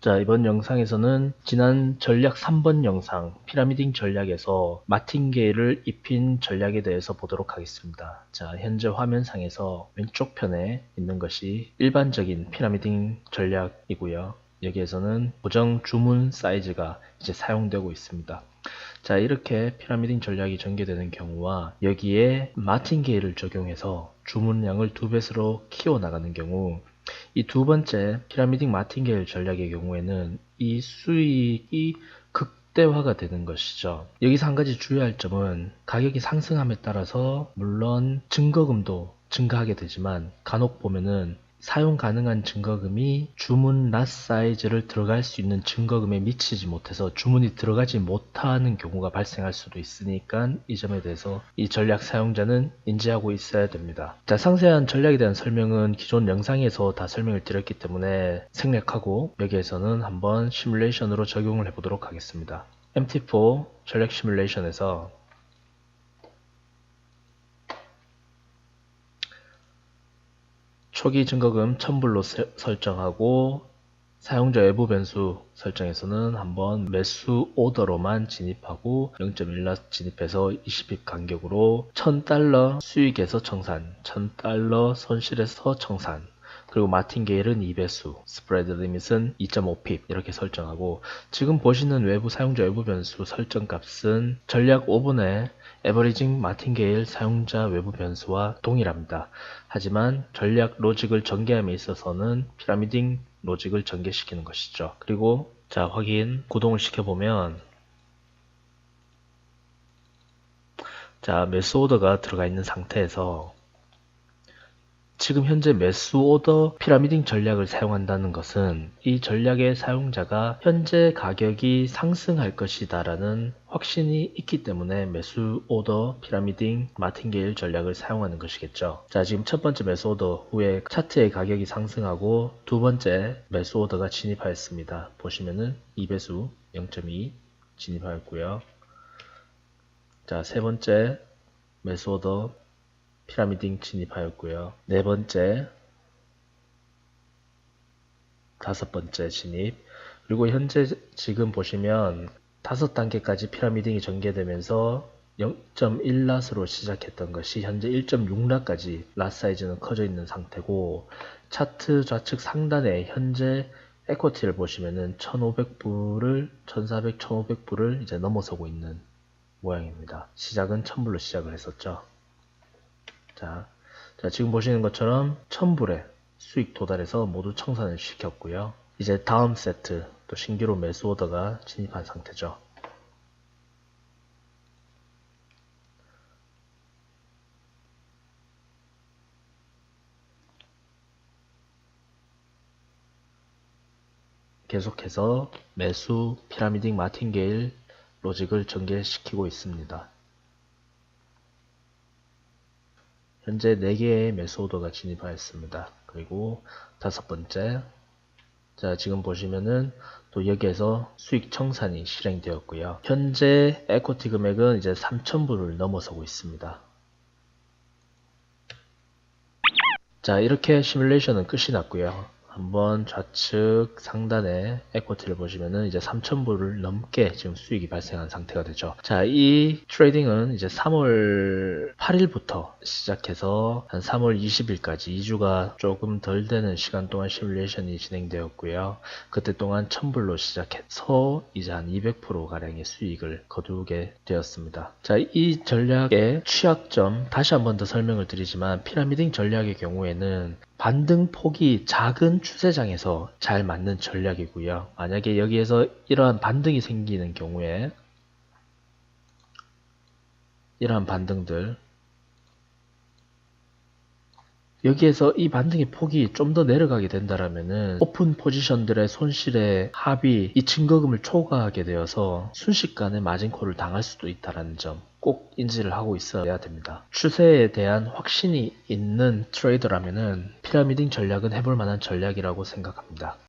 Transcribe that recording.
자, 이번 영상에서는 지난 전략 3번 영상 피라미딩 전략에서 마틴게일을 입힌 전략에 대해서 보도록 하겠습니다. 자, 현재 화면상에서 왼쪽 편에 있는 것이 일반적인 피라미딩 전략이고요. 여기에서는 고정 주문 사이즈가 이제 사용되고 있습니다. 자, 이렇게 피라미딩 전략이 전개되는 경우와 여기에 마틴게일을 적용해서 주문량을 두 배수로 키워나가는 경우 이 두 번째 피라미딩 마틴게일 전략의 경우에는 이 수익이 극대화가 되는 것이죠. 여기서 한 가지 주의할 점은 가격이 상승함에 따라서 물론 증거금도 증가하게 되지만 간혹 보면은 사용 가능한 증거금이 주문 랏 사이즈를 들어갈 수 있는 증거금에 미치지 못해서 주문이 들어가지 못하는 경우가 발생할 수도 있으니까 이 점에 대해서 이 전략 사용자는 인지하고 있어야 됩니다. 자, 상세한 전략에 대한 설명은 기존 영상에서 다 설명을 드렸기 때문에 생략하고 여기에서는 한번 시뮬레이션으로 적용을 해보도록 하겠습니다. MT4 전략 시뮬레이션에서 초기 증거금 1000불로 설정하고 사용자 외부 변수 설정에서는 한번 매수 오더로만 진입하고 0.1라 진입해서 20핍 간격으로 1000달러 수익에서 청산, 1000달러 손실에서 청산 그리고 마틴게일은 2배수, 스프레드 리밋은 2.5핍 이렇게 설정하고 지금 보시는 외부 사용자 외부 변수 설정 값은 전략 5분의 에버리징 마틴게일 사용자 외부 변수와 동일합니다. 하지만 전략 로직을 전개함에 있어서는 피라미딩 로직을 전개시키는 것이죠. 그리고 자 확인 구동을 시켜보면 자 오더가 들어가 있는 상태에서 지금 현재 매수 오더 피라미딩 전략을 사용한다는 것은 이 전략의 사용자가 현재 가격이 상승할 것이다 라는 확신이 있기 때문에 매수 오더 피라미딩 마틴게일 전략을 사용하는 것이겠죠. 자 지금 첫 번째 매수 오더 후에 차트의 가격이 상승하고 두 번째 매수 오더가 진입하였습니다. 보시면은 2배수 0.2 진입하였고요. 자 세 번째 매수 오더 피라미딩 진입하였고요. 네 번째, 다섯 번째 진입. 그리고 현재 지금 보시면 다섯 단계까지 피라미딩이 전개되면서 0.1랏으로 시작했던 것이 현재 1.6랏까지 랏 사이즈는 커져 있는 상태고 차트 좌측 상단에 현재 에코티를 보시면은 1500불을 1400, 1500불을 이제 넘어서고 있는 모양입니다. 시작은 1000불로 시작을 했었죠. 자, 자 지금 보시는 것처럼 1000불에 수익 도달해서 모두 청산을 시켰고요. 이제 다음 세트 또 신규로 매수 오더가 진입한 상태죠. 계속해서 매수 피라미딩 마틴게일 로직을 전개시키고 있습니다. 현재 4개의 매수 오더가 진입하였습니다. 그리고 다섯 번째 자 지금 보시면은 또 여기에서 수익 청산이 실행되었고요. 현재 에코티 금액은 이제 3,000불을 넘어서고 있습니다. 자 이렇게 시뮬레이션은 끝이 났고요. 한번 좌측 상단에 에코티를 보시면은 이제 3,000불을 넘게 지금 수익이 발생한 상태가 되죠. 자, 이 트레이딩은 이제 3월 8일부터 시작해서 한 3월 20일까지 2주가 조금 덜 되는 시간 동안 시뮬레이션이 진행되었고요. 그때 동안 1000불로 시작해서 이제 한 200% 가량의 수익을 거두게 되었습니다. 자, 이 전략의 취약점 다시 한 번 더 설명을 드리지만 피라미딩 전략의 경우에는 반등 폭이 작은 추세장에서 잘 맞는 전략이고요. 만약에 여기에서 이러한 반등이 생기는 경우에 이러한 반등들 여기에서 이 반등의 폭이 좀 더 내려가게 된다라면은 오픈 포지션들의 손실의 합이 이 증거금을 초과하게 되어서 순식간에 마진콜을 당할 수도 있다라는 점 꼭 인지를 하고 있어야 됩니다. 추세에 대한 확신이 있는 트레이더라면은 피라미딩 전략은 해볼 만한 전략이라고 생각합니다.